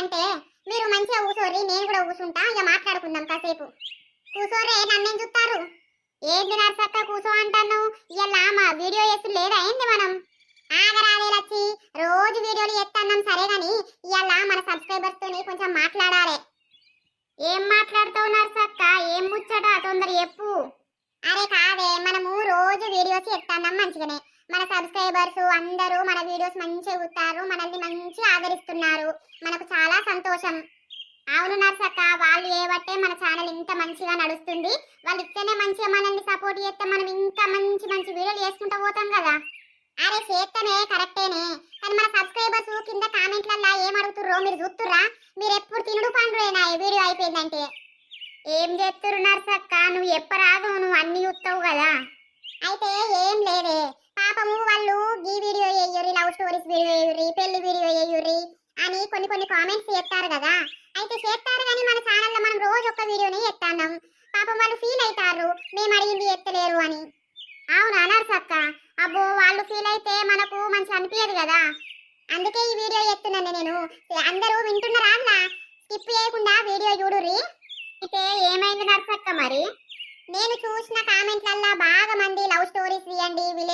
మాట్లాడాలంటే మీరు మంచిగా కూసోర్రి నేను కూడా కూసుంటా ఇక మాట్లాడుకుందాం కాసేపు. కూసోర్రే నన్నేం చూస్తారు ఏంది నర్సక్క కూసో అంటాను ఇలా మా వీడియో చేస్తూ లేదా ఏంది మనం? ఆగరాదే లచ్చి రోజు వీడియోలు చేస్తున్నాం సరే కానీ ఇలా మన సబ్స్క్రైబర్స్ తోని కొంచెం మాట్లాడాలి. ఏం మాట్లాడుతావు నర్సక్క? ఏం ముచ్చట? తొందర చెప్పు. అరే కాదే మనము రోజు వీడియోస్ చెప్తాన్నాం మంచిగానే. మన సబ్స్క్రైబర్స్ అందరూ మన వీడియోస్ మంచిగా చూస్తారు మనల్ని మంచిగా ఆదరిస్తున్నారు. మనకు చాలా సంతోషం. అవును నర్సక్క వాళ్ళు ఏవట్టే మన ఛానల్ ఇంత మంచిగా నడుస్తుంది. వాళ్ళు ఇస్తేనే మంచిగా మనల్ని సపోర్ట్ చేస్తే మనం ఇంకా మంచి మంచి వీడియోలు చేసుకుంటూ పోతాం కదా. అరే చేస్తేనే కరెక్టేనే. కానీ మన సబ్స్క్రైబర్స్ కింద కామెంట్లల్లో ఏం అడుగుతుర్రో మీరు చూస్తుర్రా మీరు ఎప్పుడు తినుడు పండురేనా వీడియో అయిపోయిందంటే. ఏం చేస్తురు నర్సక్క? నువ్వు ఎప్పరాదు నువ్వు అన్ని చూస్తావు కదా. అయితే ఏం లేదే. పాపము వాళ్ళు ఈ వీడియో వేయుర్రి లవ్ స్టోరీస్ వీడియో వేయుర్రి పెళ్ళి వీడియో వేయుర్రి అని కొన్ని కొన్ని కామెంట్స్ చేస్తారు కదా. అయితే చేస్తారు కానీ మన ఛానల్లో మనం రోజు ఒక్క వీడియోని ఎత్తాన్నాం పాపం వాళ్ళు ఫీల్ అవుతారు మేము అడిగింది ఎత్తలేరు అని. అవునా చక్క అబ్బో వాళ్ళు ఫీల్ అయితే మనకు మంచి అనిపించదు కదా. అందుకే ఈ వీడియో ఎత్తున్నాను నేను. అందరూ వింటున్నారా అన్న? స్కిప్ చేయకుండా వీడియో చూడుర్రి. అయితే ఏమైంది నర్సక్క మరి? నేను చూసిన కామెంట్లల్లో బాగా మంది లవ్ స్టోరీస్ తీయండి విలేజ్